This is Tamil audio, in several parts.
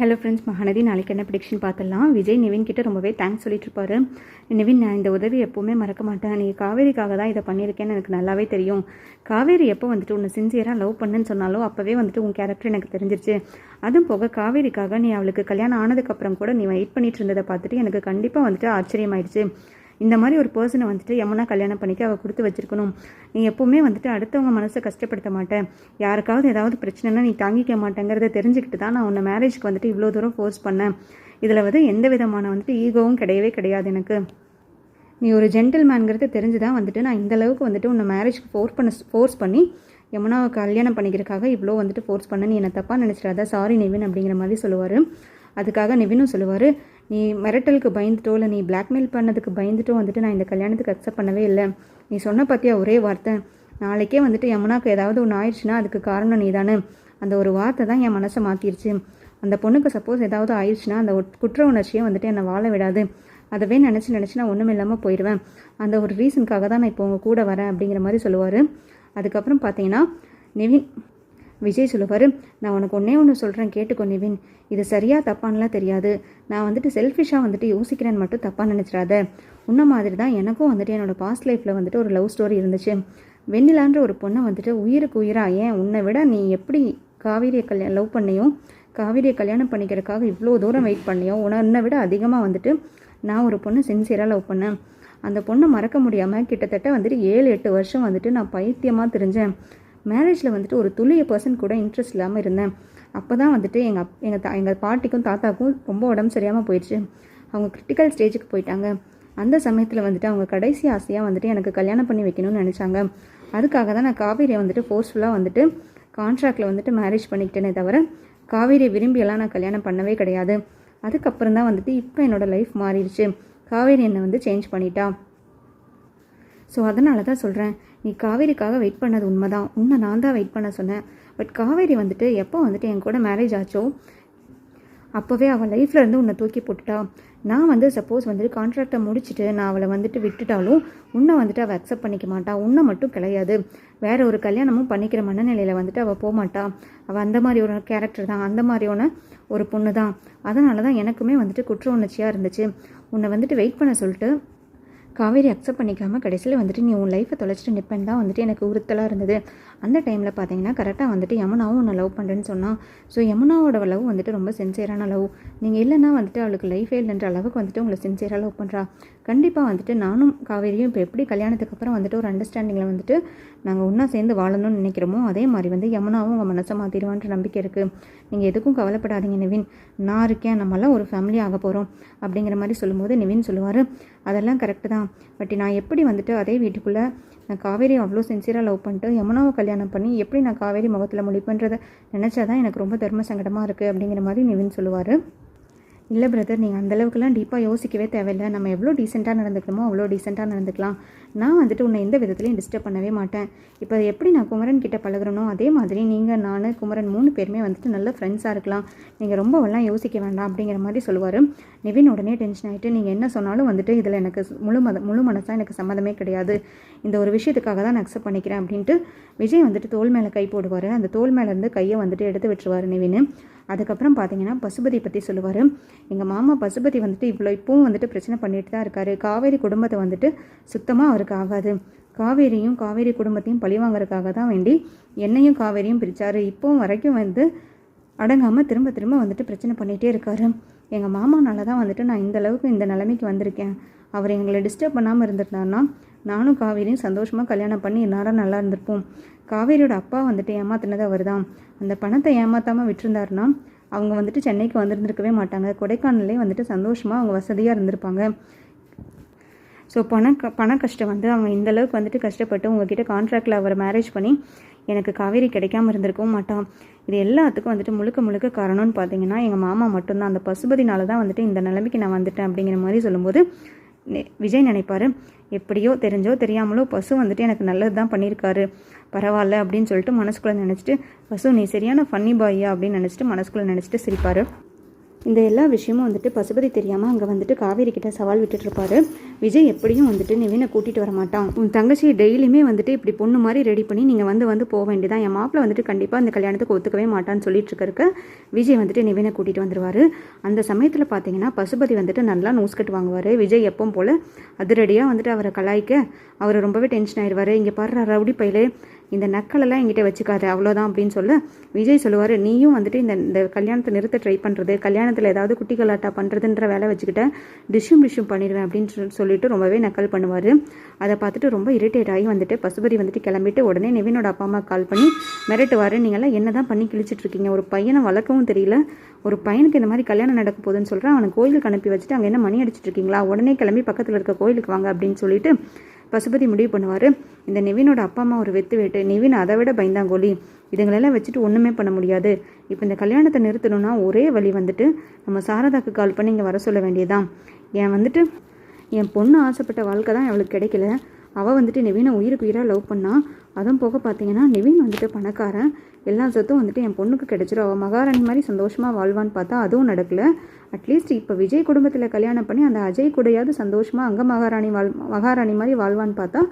ஹலோ ஃப்ரெண்ட்ஸ் மகாநதி நாளைக்கு என்ன ப்ரிடிக்ஷன் பார்த்துடலாம்? விஜய் நிவின் கிட்ட ரொம்பவே தேங்க்ஸ் சொல்லிட்டு இருப்பாரு நிவின் நான் இந்த உதவி எப்போவுமே மறக்க மாட்டேன். நீ காவேரிக்காக தான் இதை பண்ணியிருக்கேன்னு எனக்கு நல்லாவே தெரியும். காவேரி எப்போ வந்துட்டு உன்னை சின்சியராக லவ் பண்ணுன்னு சொன்னாலோ அப்போவே வந்துட்டு உன் கேரக்டர் எனக்கு தெரிஞ்சிருச்சு. அதுவும் போக காவேரிக்காக நீ அவளுக்கு கல்யாணம் ஆனதுக்கப்புறம் கூட நீ வெயிட் பண்ணிட்டு இருந்ததை பார்த்துட்டு எனக்கு கண்டிப்பாக வந்துட்டு ஆச்சரியமாயிடுச்சு. இந்த மாதிரி ஒரு பர்சனை வந்துட்டு யமுனா கல்யாணம் பண்ணிக்க அவள் கொடுத்து வச்சிருக்கணும். நீ எப்போவுமே வந்துட்டு அடுத்தவங்க மனசை கஷ்டப்படுத்த மாட்டேன். யாருக்காவது ஏதாவது பிரச்சனைனா நீ தாங்கிக்க மாட்டேங்கிறத தெரிஞ்சுக்கிட்டு தான் நான் உன்னை மேரேஜ்க்கு வந்துட்டு இவ்வளோ தூரம் ஃபோர்ஸ் பண்ணேன். இதில் வந்து எந்த விதமான வந்துட்டு ஈகோவும் கிடையவே கிடையாது எனக்கு. நீ ஒரு ஜென்டில்மேன்ங்கிறது தெரிஞ்சு தான் வந்துட்டு நான் இந்த அளவுக்கு வந்துட்டு உன்னை மேரேஜ்க்கு ஃபோர்ஸ் பண்ண ஃபோர்ஸ் பண்ணி யமுனாவை கல்யாணம் பண்ணிக்கிறதுக்காக இவ்வளோ வந்துட்டு ஃபோர்ஸ் பண்ண நீ என்னை தப்பாக நினச்சிடாத. சாரி நிவின் அப்படிங்கிற மாதிரி சொல்லுவார். அதுக்காக நிவினும் சொல்லுவார். நீ மிரட்டலுக்கு பயந்துட்டோ இல்லை நீ பிளாக்மெயில் பண்ணதுக்கு பயந்துட்டோ வந்துட்டு நான் இந்த கல்யாணத்துக்கு அக்செப்ட் பண்ணவே இல்லை. நீ சொன்ன பற்றியா ஒரே வார்த்தை. நாளைக்கே வந்துட்டு யமுனாக்கு ஏதாவது ஒன்று ஆயிடுச்சுன்னா அதுக்கு காரணம் நீ தானே அந்த ஒரு வார்த்தை தான் என் மனசை மாற்றிடுச்சு அந்த பொண்ணுக்கு சப்போஸ் ஏதாவது ஆயிடுச்சுன்னா அந்த குற்ற உணர்ச்சியை வந்துட்டு என்னை வாழ விடாது. அதவே நினச்சி நினச்சி நான் ஒன்றும் இல்லாமல் போயிடுவேன் அந்த ஒரு ரீசனுக்காக தான் நான் இப்போ உங்கள் கூட வரேன் அப்படிங்கிற மாதிரி சொல்லுவார். அதுக்கப்புறம் பார்த்தீங்கன்னா நிவின் விஜய் சொல்லுவார் நான் உனக்கு ஒன்றே ஒன்று சொல்கிறேன் கேட்டுக்கோ நிவின். இது சரியாக தப்பான்லாம் தெரியாது. நான் வந்துட்டு செல்ஃபிஷாக வந்துட்டு யோசிக்கிறேன்னு மட்டும் தப்பாக நினச்சிடாத. உன்ன மாதிரி தான் எனக்கும் வந்துட்டு என்னோட பாஸ்ட் லைஃப்பில் வந்துட்டு ஒரு லவ் ஸ்டோரி இருந்துச்சு. வெண்ணிலான்ற ஒரு பொண்ணை வந்துட்டு உயிருக்கு உயிராக ஏன் உன்னை விட நீ எப்படி காவேரியை கல்யாணம் லவ் பண்ணியோ காவேரியை கல்யாணம் பண்ணிக்கிறதுக்காக இவ்வளோ தூரம் வெயிட் பண்ணியோ உன்னை விட அதிகமாக வந்துட்டு நான் ஒரு பொண்ணு சின்சியராக லவ் பண்ணேன். அந்த பொண்ணை மறக்க முடியாமல் கிட்டத்தட்ட வந்துட்டு ஏழு எட்டு வருஷம் வந்துட்டு நான் பைத்தியமாக தெரிஞ்சேன். மேரேஜில் வந்துட்டு ஒரு துளிய பர்சன் கூட இன்ட்ரெஸ்ட் இல்லாமல் இருந்தேன். அப்போ தான் வந்துட்டு எங்கள் அப் எங்கள் தா எங்கள் பாட்டிக்கும் தாத்தாக்கும் ரொம்ப உடம்பு சரியாமல் போயிடுச்சு. அவங்க கிரிட்டிக்கல் ஸ்டேஜுக்கு போயிட்டாங்க. அந்த சமயத்தில் வந்துட்டு அவங்க கடைசி ஆசையாக வந்துட்டு எனக்கு கல்யாணம் பண்ணி வைக்கணும்னு நினச்சாங்க. அதுக்காக தான் நான் காவேரியை வந்துட்டு ஃபோர்ஸ்ஃபுல்லாக வந்துட்டு கான்ட்ராக்டில் வந்துட்டு மேரேஜ் பண்ணிக்கிட்டேனே தவிர காவேரியை விரும்பியெல்லாம் நான் கல்யாணம் பண்ணவே கிடையாது. அதுக்கப்புறம் தான் வந்துட்டு இப்போ என்னோடய லைஃப் மாறிடுச்சு. காவேரி என்னை வந்து சேஞ்ச் பண்ணிட்டா. ஸோ அதனால தான் சொல்கிறேன் நீ காவேரிக்காக வெயிட் பண்ணது உண்மைதான். உன்னை நான் தான் வெயிட் பண்ண சொன்னேன். பட் காவேரி வந்துட்டு எப்போ வந்துட்டு என் கூட மேரேஜ் ஆச்சோ அப்போவே அவள் லைஃப்பில் இருந்து உன்னை தூக்கி போட்டுட்டா. நான் வந்து சப்போஸ் வந்துட்டு கான்ட்ராக்டை முடிச்சுட்டு நான் அவளை வந்துட்டு விட்டுட்டாலும் உன்னை வந்துட்டு அவள் அக்செப்ட் பண்ணிக்க மாட்டா. உன்னை மட்டும் கிடையாது. வேற ஒரு கல்யாணமும் பண்ணிக்கிற மனநிலையில் வந்துட்டு அவள் போகமாட்டாள் அவள் அந்த மாதிரி ஒரு கேரக்டர் தான். அந்த மாதிரியான ஒரு பொண்ணு தான் அதனால தான் எனக்குமே வந்துட்டு குற்ற உணர்ச்சியாக இருந்துச்சு. உன்னை வந்துட்டு வெயிட் பண்ண சொல்லிட்டு காவேரி அக்செப்ட் பண்ணிக்காமல் கடைசியில் வந்துட்டு நீ உன் லைஃப்பை தொலைச்சிட்டு நிற்பேன் தான் வந்துட்டு எனக்கு உறுத்தலாக இருந்தது. அந்த டைமில் பார்த்தீங்கன்னா கரெக்டாக வந்துட்டு யமுனாவும் உன்னை லவ் பண்ணுறேன்னு சொன்னான். ஸோ யமுனாவோட லவ் வந்துட்டு ரொம்ப சின்சியரான லவ் நீங்கள் இல்லைன்னா வந்துட்டு அவளுக்கு லைஃபே இல்லைன்ற அளவுக்கு வந்துட்டு உங்களை சின்சியராக லவ் பண்ணுறா கண்டிப்பாக வந்துட்டு நானும் காவேரியும் இப்போ எப்படி கல்யாணத்துக்கு அப்புறம் வந்துட்டு ஒரு அண்டர்ஸ்டாண்டிங்கில் வந்துட்டு நாங்கள் ஒன்றா சேர்ந்து வாழணும்னு நினைக்கிறோமோ அதே மாதிரி வந்து யமுனாவும் உங்கள் மனசை மாற்றிடுவான்ற நம்பிக்கை இருக்குது நீங்கள் எதுக்கும் கவலைப்படாதீங்க நிவின். நான் இருக்கேன் நம்மளாம் ஒரு ஃபேமிலி ஆக போகிறோம் அப்படிங்கிற மாதிரி சொல்லும்போது நிவின் சொல்லுவார் அதெல்லாம் கரெக்டு தான். பட் நான் எப்படி வந்துட்டு அதே வீட்டுக்குள்ளே நான் காவேரி அவ்வளோ சின்சியராக லவ் பண்ணிட்டு யமுனாவை கல்யாணம் பண்ணி எப்படி நான் காவேரி முகத்தில் முடிப்புன்றதை நினச்சா தான் எனக்கு ரொம்ப தர்ம சங்கடமாக இருக்குது அப்படிங்கிற மாதிரி நிவின் சொல்லுவார். இல்லை பிரதர் நீங்கள் அந்தளவுக்குலாம் டீப்பாக யோசிக்கவே தேவையில்லை. நம்ம எவ்வளோ டீசெண்டாக நடந்துக்கணுமோ அவ்வளோ டீசெண்டாக நடந்துக்கலாம். நான் வந்துட்டு உன்னை எந்த விதத்துலையும் டிஸ்டர்ப் பண்ணவே மாட்டேன். இப்போ எப்படி நான் குமரன் கிட்டே பழகுறனோ அதே மாதிரி நீங்கள் நான் குமரன் மூணு பேருமே வந்துட்டு நல்ல ஃப்ரெண்ட்ஸாக இருக்கலாம். நீங்கள் ரொம்பவெல்லாம் யோசிக்க வேண்டாம் அப்படிங்கிற மாதிரி சொல்லுவார். நிவின் உடனே டென்ஷன் ஆகிட்டு நீங்கள் என்ன சொன்னாலும் வந்துட்டு இதில் எனக்கு முழு மத முழு மனசாக எனக்கு சம்மதமே கிடையாது. இந்த ஒரு விஷயத்துக்காக தான் நான் அக்செப்ட் பண்ணிக்கிறேன். அப்படின்ட்டு விஜய் வந்துட்டு தோல் மேலே கை போடுவார். அந்த தோல் மேலேருந்து கையை வந்துட்டு எடுத்து விட்டுருவார் நிவின். அதுக்கப்புறம் பார்த்தீங்கன்னா பசுபதி பற்றி சொல்லுவார். எங்கள் மாமா பசுபதி வந்துட்டு இவ்வளோ இப்போவும் வந்துட்டு பிரச்சனை பண்ணிட்டு தான் இருக்காரு. காவேரி குடும்பத்தை வந்துட்டு சுத்தமாக அவருக்கு ஆகாது. காவேரியும் காவேரி குடும்பத்தையும் பழி வாங்குறதுக்காக தான் வேண்டி என்னையும் காவேரியும் பிரித்தார் இப்போவும் வரைக்கும் வந்து அடங்காமல் திரும்ப திரும்ப வந்துட்டு பிரச்சனை பண்ணிகிட்டே இருக்காரு. எங்கள் மாமானால தான் வந்துட்டு நான் இந்த அளவுக்கு இந்த நிலைமைக்கு வந்திருக்கேன். அவர் எங்களை டிஸ்டர்ப் பண்ணாமல் இருந்திருந்தாருன்னா நானும் காவேரியும் சந்தோஷமாக கல்யாணம் பண்ணி இந்நேரம் நல்லா இருந்திருப்போம். காவேரியோட அப்பா வந்துட்டு ஏமாத்தினது அவர் தான் அந்த பணத்தை ஏமாத்தாமல் விட்டுருந்தாருன்னா அவங்க வந்துட்டு சென்னைக்கு வந்திருந்திருக்கவே மாட்டாங்க. கொடைக்கானல்லே வந்துட்டு சந்தோஷமாக அவங்க வசதியாக இருந்திருப்பாங்க. ஸோ பண க பண கஷ்டம் வந்து அவங்க இந்த அளவுக்கு வந்துட்டு கஷ்டப்பட்டு உங்ககிட்ட கான்ட்ராக்டில் அவர் மேரேஜ் பண்ணி எனக்கு காவேரி கிடைக்காம இருந்திருக்கவும் மாட்டான். இது எல்லாத்துக்கும் வந்துட்டு முழுக்க முழுக்க காரணம்னு பார்த்தீங்கன்னா எங்கள் மாமா மட்டும்தான். அந்த பசுபதினால தான் வந்துட்டு இந்த நிலைமைக்கு நான் வந்துட்டேன் அப்படிங்கிற மாதிரி சொல்லும்போது விஜய் நினைப்பாரு எப்படியோ தெரிஞ்சோ தெரியாமலோ பசு வந்துட்டு எனக்கு நல்லது தான் பண்ணியிருக்காரு பரவாயில்ல அப்படின்னு சொல்லிட்டு மனசுக்குள்ளே நினச்சிட்டு பசு நீ சரியான ஃபன்னி பாயா அப்படின்னு நினச்சிட்டு மனசுக்குள்ளே நினச்சிட்டு சிரிப்பார். இந்த எல்லா விஷயமும் வந்துட்டு பசுபதி தெரியாமல் அங்கே வந்துட்டு காவேரி கிட்ட சவால் விட்டுட்டு இருப்பாரு விஜய் எப்படியும் வந்துட்டு நிவினை கூட்டிகிட்டு வர மாட்டான். உன் தங்கச்சியை டெய்லியுமே வந்துட்டு இப்படி பொண்ணு மாதிரி ரெடி பண்ணி நீங்கள் வந்து வந்து போக வேண்டியதான் என் மாப்பிள்ள வந்துட்டு கண்டிப்பாக அந்த கல்யாணத்துக்கு ஒத்துக்கவே மாட்டான்னு சொல்லிட்டு இருக்கறக்க விஜய் வந்துட்டு நிவினை கூட்டிகிட்டு வந்துடுவார் அந்த சமயத்தில் பார்த்தீங்கன்னா பசுபதி வந்துட்டு நல்லா நோஸ் கட்டு வாங்குவார். விஜய் எப்பவும் போல் அதிரடியாக வந்துட்டு அவரை கலாய்க்க அவர் ரொம்பவே டென்ஷன் ஆயிடுவார் இங்கே பாரு ரவுடி பையிலே. இந்த நக்கலெல்லாம் என்கிட்ட வச்சுக்காது அவ்வளோதான் அப்படின்னு சொல்ல. விஜய் சொல்லுவார் நீயும் வந்துட்டு இந்த இந்த கல்யாணத்தை நிறுத்த ட்ரை பண்ணுறது கல்யாணத்தில் ஏதாவது குட்டி கலாட்டா பண்ணுறதுன்ற வேலை வச்சுக்கிட்ட டிஷ்யூம் டிஷ்யூம் பண்ணிடுவேன் அப்படின்னு சொல்லிட்டு ரொம்பவே நக்கல் பண்ணுவார். அதை பார்த்துட்டு ரொம்ப இரிட்டேட் ஆகி வந்துட்டு பசுபதி வந்துட்டு கிளம்பிட்டு உடனே நிவினோட அப்பா அம்மா கால் பண்ணி மிரட்டுவார் நீங்களாம் என்ன தான் பண்ணி கிழிச்சிட்டு இருக்கீங்க? ஒரு பையனை வளர்க்கவும் தெரியல. ஒரு பையனுக்கு இந்த மாதிரி கல்யாணம் நடக்க போகுதுன்னு சொல்கிறேன் அவனை கோயிலுக்கு அனுப்பி வச்சுட்டு அங்கே என்ன மணி அடிச்சிட்டு இருக்கீங்களா? உடனே கிளம்பி பக்கத்தில் இருக்க கோயிலுக்கு வாங்க அப்படின்னு சொல்லிட்டு பசுபதி முடிவு பண்ணுவார். இந்த நிவினோட அப்பா அம்மா ஒரு வெத்து வேட்டு. நிவின் அதை விட பயந்தாங்கோலி. இதுங்களெல்லாம் வச்சுட்டு ஒன்றுமே பண்ண முடியாது. இப்போ இந்த கல்யாணத்தை நிறுத்தணும்னா ஒரே வழி வந்துட்டு நம்ம சாரதாக்கு கால் பண்ணி இங்கே வர சொல்ல வேண்டியதுதான். ஏன் வந்துட்டு என் பொண்ணு ஆசைப்பட்ட வாழ்க்கை தான் அவளுக்கு கிடைக்கல. அவள் வந்துட்டு நிவினை உயிருக்கு உயிராக லவ் பண்ணால் அதுவும் போக பார்த்தீங்கன்னா நிவின் வந்துட்டு பணக்காரன். எல்லா சொத்தும் வந்துட்டு என் பொண்ணுக்கு கிடைச்சிரும். அவள் மகாராணி மாதிரி சந்தோஷமாக வாழ்வான்னு பார்த்தா அதுவும் நடக்கலை. அட்லீஸ்ட் இப்போ விஜய் குடும்பத்தில் கல்யாணம் பண்ணி அந்த அஜய் கூடயாவது சந்தோஷமாக அங்கே மகாராணி வாழ் மகாராணி மாதிரி வாழ்வான்னு பார்த்தா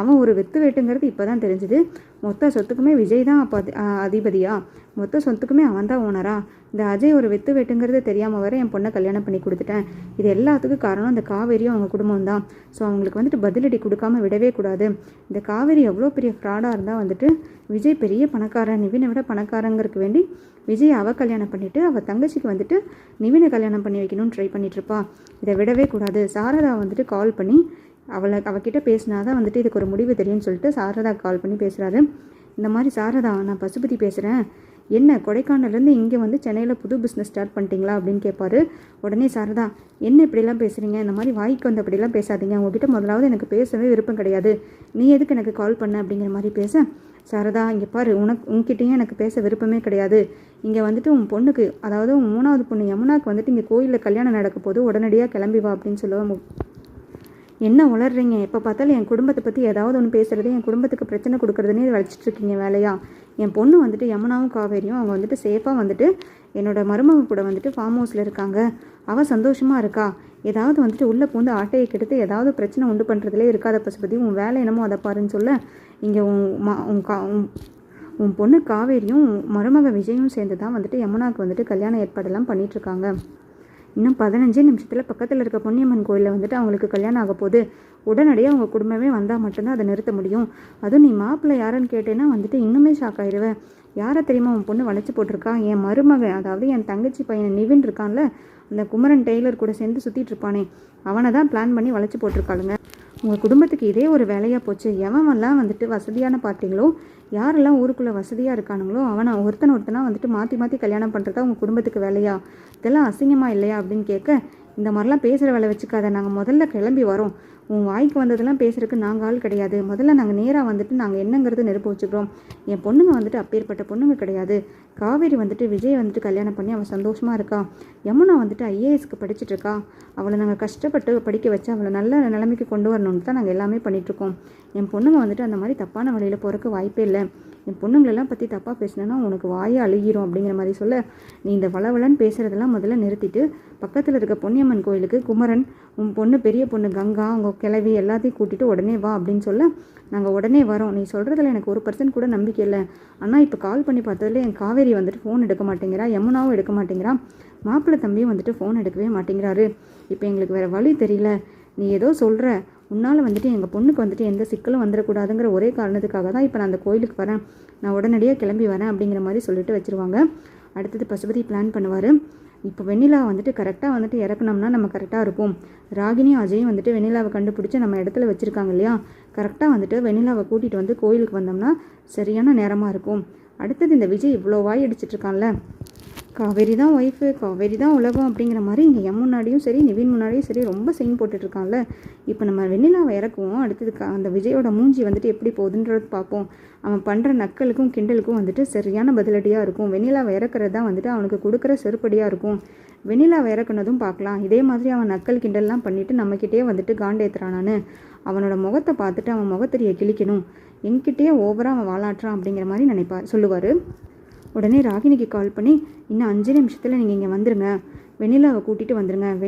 அவன் ஒரு வெத்து வேட்டுங்கிறது இப்போ தான் தெரிஞ்சுது. மொத்த சொத்துக்குமே விஜய் தான் அப்போ அதிபதியா? மொத்த சொத்துக்குமே அவன் தான் ஓனரா இந்த அஜய் ஒரு வெத்து வெட்டுங்கிறது தெரியாமல் வர என் பொண்ணை கல்யாணம் பண்ணி கொடுத்துட்டேன். இது எல்லாத்துக்கும் காரணம் இந்த காவேரியும் அவங்க குடும்பம் தான். ஸோ அவங்களுக்கு வந்துட்டு பதிலடி கொடுக்காம விடவே கூடாது. இந்த காவேரி எவ்வளோ பெரிய ஃப்ராடாக இருந்தால் வந்துட்டு விஜய் பெரிய பணக்காரன் நிவினை விட பணக்காரங்கிறதுக்கு வேண்டி விஜய் அவ கல்யாணம் பண்ணிவிட்டு அவள் தங்கச்சிக்கு வந்துட்டு நிவினை கல்யாணம் பண்ணி வைக்கணும்னு ட்ரை பண்ணிகிட்ருப்பா இதை விடவே கூடாது. சாரதா வந்துட்டு கால் பண்ணி அவளை அவகிட்ட பேசினாதான் வந்துட்டு இதுக்கு ஒரு முடிவு தெரியும்னு சொல்லிட்டு சாரதா கால் பண்ணி பேசுகிறாரு இந்த மாதிரி சாரதா நான் பசுபதி பேசுகிறேன் என்ன கொடைக்கானல்லேருந்து இங்கே வந்து சென்னையில் புது பிஸ்னஸ் ஸ்டார்ட் பண்ணிட்டீங்களா அப்படின்னு கேட்பாரு உடனே சாரதா என்ன இப்படிலாம் பேசுகிறீங்க இந்த மாதிரி வாய்க்கு வந்து அப்படிலாம் பேசாதீங்க. உங்ககிட்ட முதலாவது எனக்கு பேசவே விருப்பம் கிடையாது. நீ எதுக்கு எனக்கு கால் பண்ண? அப்படிங்கிற மாதிரி பேச. சாரதா இங்கே பாரு உனக்கு உங்ககிட்டயும் எனக்கு பேச விருப்பமே கிடையாது. இங்கே வந்துட்டு உன் பொண்ணுக்கு அதாவது உன் மூணாவது பொண்ணு யமுனாக்கு வந்துட்டு இங்கே கோயிலில் கல்யாணம் நடக்க போது உடனடியாக கிளம்பி வா அப்படின்னு சொல்லுவாங்க என்ன உளர்றீங்க எப்போ பார்த்தாலும் என் குடும்பத்தை பற்றி ஏதாவது ஒன்று பேசுறது என் குடும்பத்துக்கு பிரச்சனை கொடுக்குறதுனே வச்சுட்டு இருக்கீங்க வேலையா? என் பொண்ணு வந்துட்டு யமுனாவும் காவேரியும் அவங்க வந்துட்டு சேஃபாக வந்துட்டு என்னோட மருமக கூட வந்துட்டு ஃபார்ம் ஹவுஸில் இருக்காங்க. அவள் சந்தோஷமாக இருக்கா? ஏதாவது வந்துட்டு உள்ளே பூந்து ஆட்டையை கெடுத்து ஏதாவது பிரச்சனை உண்டு பண்ணுறதுலே இருக்காத பசுபதி உன் வேலை என்னமோ அதை பாருன்னு சொல்ல இங்கே உன் மா உன் கா உன் உன் பொண்ணு காவேரியும் உன் மருமக விஜயும் சேர்ந்து தான் வந்துட்டு யமுனாவுக்கு வந்துட்டு கல்யாண ஏற்பாடெல்லாம் பண்ணிகிட்ருக்காங்க இருக்காங்க. இன்னும் பதினஞ்சே நிமிஷத்தில் பக்கத்தில் இருக்க பொன்னியம்மன் கோயிலில் வந்துட்டு அவங்களுக்கு கல்யாணம் ஆக போகுது உடனடியாக அவங்க குடும்பமே வந்தால் மட்டும்தான் அதை நிறுத்த முடியும். அதுவும் நீ மாப்பிள்ளை யாருன்னு கேட்டேன்னா வந்துட்டு இன்னுமே ஷாக் ஆயிடுவேன் யாரை தெரியுமா உன் பொண்ணு வளைச்சி போட்டிருக்கா? என் மருமகன் அதாவது என் தங்கச்சி பையன் நிவின் இருக்கான்ல அந்த குமரன் டெய்லர் கூட சேர்ந்து சுற்றிட்டு இருப்பானே அவனை தான் பிளான் பண்ணி வளைச்சி போட்டிருக்காளுங்க. உங்கள் குடும்பத்துக்கு இதே ஒரு வேலையாக போச்சு. எவன்லாம் வந்துட்டு வசதியான பார்ட்டிங்களோ யாரெல்லாம் ஊருக்குள்ளே வசதியாக இருக்கானுங்களோ அவனை ஒருத்தன் ஒருத்தனாக வந்துட்டு மாற்றி மாற்றி கல்யாணம் பண்ணுறதா உங்கள் குடும்பத்துக்கு வேலையா? இதெல்லாம் அசிங்கமாக இல்லையா? அப்படின்னு கேட்க இந்த மாதிரிலாம் பேசுகிற வேலை வச்சுக்காத நாங்கள் முதல்ல கிளம்பி வரோம். உன் வாய்க்கு வந்ததெல்லாம் பேசுகிறதுக்கு நாங்கள் ஆள் கிடையாது. முதல்ல நாங்கள் நேராக வந்துட்டு நாங்கள் என்னங்கிறது நெருப்பு வச்சுக்கிறோம். என் பொண்ணுங்க வந்துட்டு அப்பேற்பட்ட பொண்ணுங்க கிடையாது. காவேரி வந்துட்டு விஜய் வந்துட்டு கல்யாணம் பண்ணி அவள் சந்தோஷமாக இருக்கா? யமுனா வந்துட்டு ஐஏஎஸ்க்கு படிச்சுட்டு இருக்கா? அவளை நாங்கள் கஷ்டப்பட்டு படிக்க வச்சு அவளை நல்ல நிலைமைக்கு கொண்டு வரணும்னு தான் நாங்கள் எல்லாமே பண்ணிகிட்ருக்கோம் என் பொண்ணுங்க வந்துட்டு அந்த மாதிரி தப்பான வழியில் போகிறக்கு வாய்ப்பே இல்லை. என் பொண்ணுங்களெல்லாம் பற்றி தப்பாக பேசினேன்னா உனக்கு வாயை அழுகிரும் அப்படிங்கிற மாதிரி சொல்ல நீ இந்த வளவலன்னு பேசுகிறதெல்லாம் முதல்ல நிறுத்திட்டு பக்கத்தில் இருக்க பொன்னியம்மன் கோயிலுக்கு குமரன் உன் பொண்ணு பெரிய பொண்ணு கங்கா அவங்க கிளவி எல்லாத்தையும் கூட்டிட்டு உடனே வா அப்படின்னு சொல்ல நாங்கள் உடனே வரோம். நீ சொல்கிறதுல எனக்கு ஒரு பர்சன்ட் கூட நம்பிக்கை இல்லை. ஆனால் இப்போ கால் பண்ணி பார்த்ததுல என் காவேரி வந்துட்டு ஃபோன் எடுக்க மாட்டேங்கிறா யமுனாவும் எடுக்க மாட்டேங்கிறா. மாப்பிள்ளை தம்பியும் வந்துட்டு ஃபோன் எடுக்கவே மாட்டேங்கிறாரு. இப்போ எங்களுக்கு வேறு வழி தெரியல. நீ ஏதோ சொல்கிற உன்னால் வந்துட்டு எங்கள் பொண்ணுக்கு வந்துட்டு எந்த சிக்கலும் வந்துடக்கூடாதுங்கிற ஒரே காரணத்துக்காக தான் இப்போ நான் அந்த கோயிலுக்கு வரேன். நான் உடனடியாக கிளம்பி வரேன் அப்படிங்கிற மாதிரி சொல்லிட்டு வச்சுருவாங்க. அடுத்தது பசுபதி பிளான் பண்ணுவார். இப்போ வெண்ணிலா வந்துட்டு கரெக்டாக வந்துட்டு இறக்குனோம்னா நம்ம கரெக்டாக இருக்கும் ராகினியும் அஜயும் வந்துட்டு வெண்ணிலாவை கண்டுபிடிச்சி நம்ம இடத்துல வச்சுருக்காங்க இல்லையா? கரெக்டாக வந்துட்டு வெண்ணிலாவை கூட்டிகிட்டு வந்து கோயிலுக்கு வந்தோம்னா சரியான நேரமாக இருக்கும். அடுத்தது இந்த விஜய் இவ்வளோ வாய் அடிச்சிட்ருக்கான்ல காவேரி தான் ஒய்ஃபு காவேரி தான் உலகம் அப்படிங்கிற மாதிரி இங்கே எம் முன்னாடியும் சரி நிவின் முன்னாடியும் சரி ரொம்ப சைன் போட்டுட்ருக்கான்ல. இப்போ நம்ம வெண்ணிலாவை இறக்குவோம். அடுத்தது க- அந்த விஜயோட மூஞ்சி வந்துட்டு எப்படி போகுதுன்றது பார்ப்போம். அவன் பண்ணுற நக்கலுக்கும் கிண்டலுக்கும் வந்துட்டு சரியான பதிலடியாக இருக்கும். வெண்ணிலாவை இறக்குறது தான் வந்துட்டு அவனுக்கு கொடுக்குற செருப்படியாக இருக்கும். வெண்ணிலாவை இறக்குனதும் பார்க்கலாம். இதே மாதிரி அவன் நக்கல் கிண்டல்லாம் பண்ணிவிட்டு நம்மக்கிட்டே வந்துட்டு காண்டேத்துறானான்னு அவனோட முகத்தை பார்த்துட்டு அவன் முகத்தறியை கிழிக்கணும். என்கிட்டயே ஓவராக அவன் வாழாட்டுறான் அப்படிங்கிற மாதிரி நினைப்பா சொல்லுவார். உடனே ராகினிக்கு கால் பண்ணி இன்னும் அஞ்சு நிமிஷத்தில் நீங்கள் இங்கே வந்துருங்க. வெண்ணிலாவை கூட்டிகிட்டு வந்துருங்க. வெண்